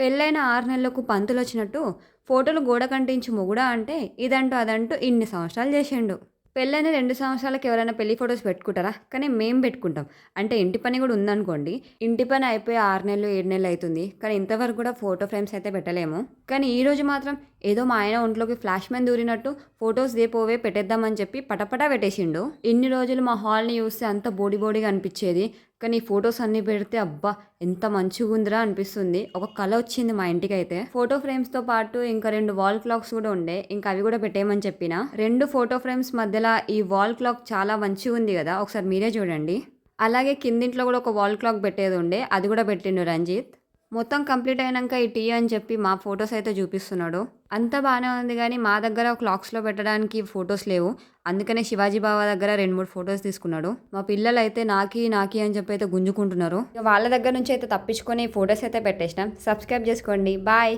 పెళ్ళైన ఆరు నెలలకు పంతులు వచ్చినట్టు ఫోటోలు గోడ కంటించి మొగుడా అంటే ఇదంటూ అదంటూ ఇన్ని సంవత్సరాలు చేసిండు. పెళ్ళైన రెండు సంవత్సరాలకు ఎవరైనా పెళ్ళి ఫొటోస్ పెట్టుకుంటారా? కానీ మేము పెట్టుకుంటాం. అంటే ఇంటి పని కూడా ఉందనుకోండి. ఇంటి పని అయిపోయి ఆరు నెలలు ఏడు నెలలు అవుతుంది కానీ ఇంతవరకు కూడా ఫోటో ఫ్రేమ్స్ అయితే పెట్టలేము. కానీ ఈరోజు మాత్రం ఏదో మా ఆయన ఒంట్లోకి ఫ్లాష్ మ్యాన్ దూరినట్టు ఫొటోస్ దేపోవే పెట్టేద్దామని చెప్పి పటపటా పెట్టేసిండు. ఇన్ని రోజులు మా హాల్ని చూస్తే అంత బోడి బోడిగా అనిపించేది. కానీ ఈ ఫొటోస్ అన్ని పెడితే అబ్బా ఎంత మంచిగా ఉందిరా అనిపిస్తుంది. ఒక కళ వచ్చింది మా ఇంటికి అయితే ఫోటో ఫ్రేమ్స్తో పాటు ఇంకా రెండు వాల్ క్లాక్స్ కూడా ఉండే. ఇంకా అవి కూడా పెట్టేయమని చెప్పిన. రెండు ఫోటో ఫ్రేమ్స్ మధ్యలో ఈ వాల్ క్లాక్ చాలా మంచిగా ఉంది కదా ఒకసారి మీరే చూడండి. అలాగే కిందింట్లో కూడా ఒక వాల్ క్లాక్ పెట్టేది ఉండే. అది కూడా పెట్టిండు రంజిత్. మొత్తం కంప్లీట్ అయినాక ఈ టీ అని చెప్పి మా ఫొటోస్ అయితే చూపిస్తున్నాడు. అంతా బాగానే ఉంది కానీ మా దగ్గర క్లాక్స్లో పెట్టడానికి ఫొటోస్ లేవు. అందుకనే శివాజీ బాబా దగ్గర రెండు మూడు ఫొటోస్ తీసుకున్నాడు. మా పిల్లలు అయితే నాకి నాకి అని చెప్పి అయితే గుంజుకుంటున్నారు. వాళ్ళ దగ్గర నుంచి అయితే తప్పించుకొని ఫొటోస్ అయితే పెట్టేసినాం. సబ్స్క్రైబ్ చేసుకోండి. బాయ్.